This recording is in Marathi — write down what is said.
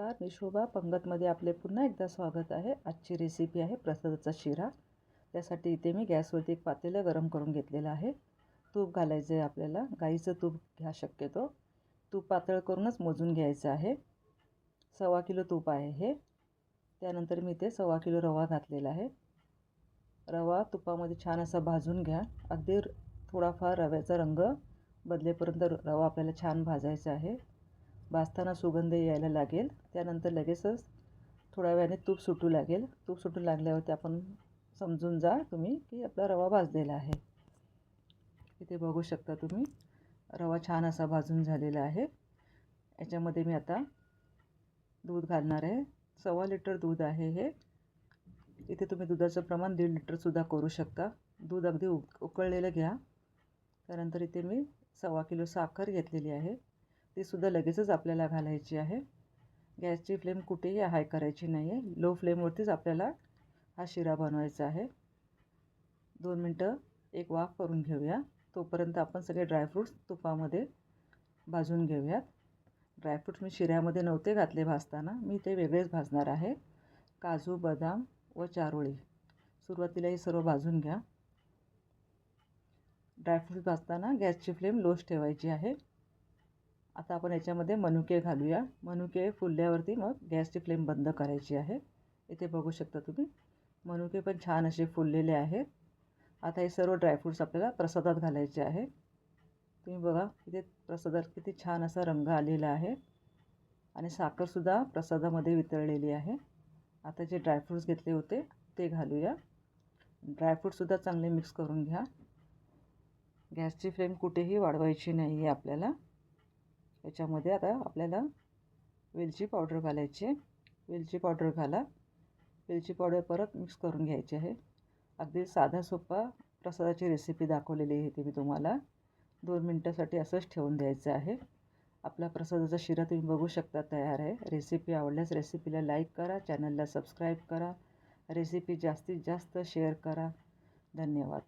नमस्कार मी शोभा. पंगतमध्ये आपले पुन्हा एकदा स्वागत आहे. आजची रेसिपी आहे प्रसादाचा शिरा. त्यासाठी इथे मी गॅसवरती एक पातेलं गरम करून घेतलेलं आहे. तूप घालायचं आहे आपल्याला. गाईचं तूप घ्या शक्यतो. तूप पातळ करूनच मोजून घ्यायचं आहे. सव्वा किलो तूप आहे हे. त्यानंतर मी इथे सव्वा किलो रवा घातलेला आहे. रवा तुपामध्ये छान असा भाजून घ्या. अगदी थोडाफार रव्याचा रंग बदलेपर्यंत रवा आपल्याला छान भाजायचा आहे. भाजताना सुगंध यायला लागेल. त्यानंतर लगेचच थोड्या वेळाने तूप सुटू लागेल. तूप सुटू लागल्यावरती आपण समजून जा तुम्ही की आपला रवा भाजलेला आहे. इथे बघू शकता तुम्ही रवा छान असा भाजून झालेला आहे. याच्यामध्ये मी आता दूध घालणार आहे. सव्वा लिटर दूध आहे हे. इथे तुम्ही दुधाचं प्रमाण दीड लिटरसुद्धा करू शकता. दूध अगदी उक उकळलेलं घ्या. त्यानंतर इथे मी सव्वा किलो साखर घेतलेली आहे. तीसुद्धा लगेचच आपल्याला घालायची आहे. गॅसची फ्लेम कुठेही हाय करायची नाही आहे लो फ्लेमवरतीच आपल्याला हा शिरा बनवायचा आहे. दोन मिनटं एक वाफ करून घेऊया. तोपर्यंत आपण सगळे ड्रायफ्रूट्स तुपामध्ये भाजून घेऊयात. ड्रायफ्रूट्स मी शिऱ्यामध्ये नव्हते घातले भाजताना. मी ते वेगळेच भाजणार आहे. काजू बदाम व चारोळी. सुरुवातीला हे सर्व भाजून घ्या. ड्रायफ्रूट्स भाजताना गॅसची फ्लेम लोच ठेवायची आहे. आता आपण याच्यामध्ये मनुके घालूया. मनुके फुलल्यावरती मग गॅसची फ्लेम बंद करायची आहे. इथे बघू शकता तुम्ही. मनुके पण छान असे फुललेले आहेत. आता हे सर्व ड्रायफ्रूट्स आपल्याला प्रसादात घालायचे आहे. तुम्ही बघा इथे प्रसादात किती छान असा रंग आलेला आहे. आणि साखरसुद्धा प्रसादामध्ये वितळलेली आहे. आता जे ड्रायफ्रूट्स घेतले होते ते घालूया. ड्रायफ्रूटसुद्धा चांगले मिक्स करून घ्या. गॅसची फ्लेम कुठेही वाढवायची नाही आहे आपल्याला. याच्यामध्ये आता आपल्याला वेलची पावडर घालायची वेलची पावडर घाला. वेलची पावडर परत मिक्स करून घ्यायची आहे. अगदी साधा सोपा प्रसादाची रेसिपी दाखवलेली आहे ती मी तुम्हाला. दोन मिनटासाठी असंच ठेवून द्यायचं आहे. आपला प्रसादाचा शिरा तुम्ही बघू शकता तयार आहे. रेसिपी आवडल्यास रेसिपीला लाईक करा चॅनलला सबस्क्राईब करा. रेसिपी जास्तीत जास्त शेअर करा. धन्यवाद.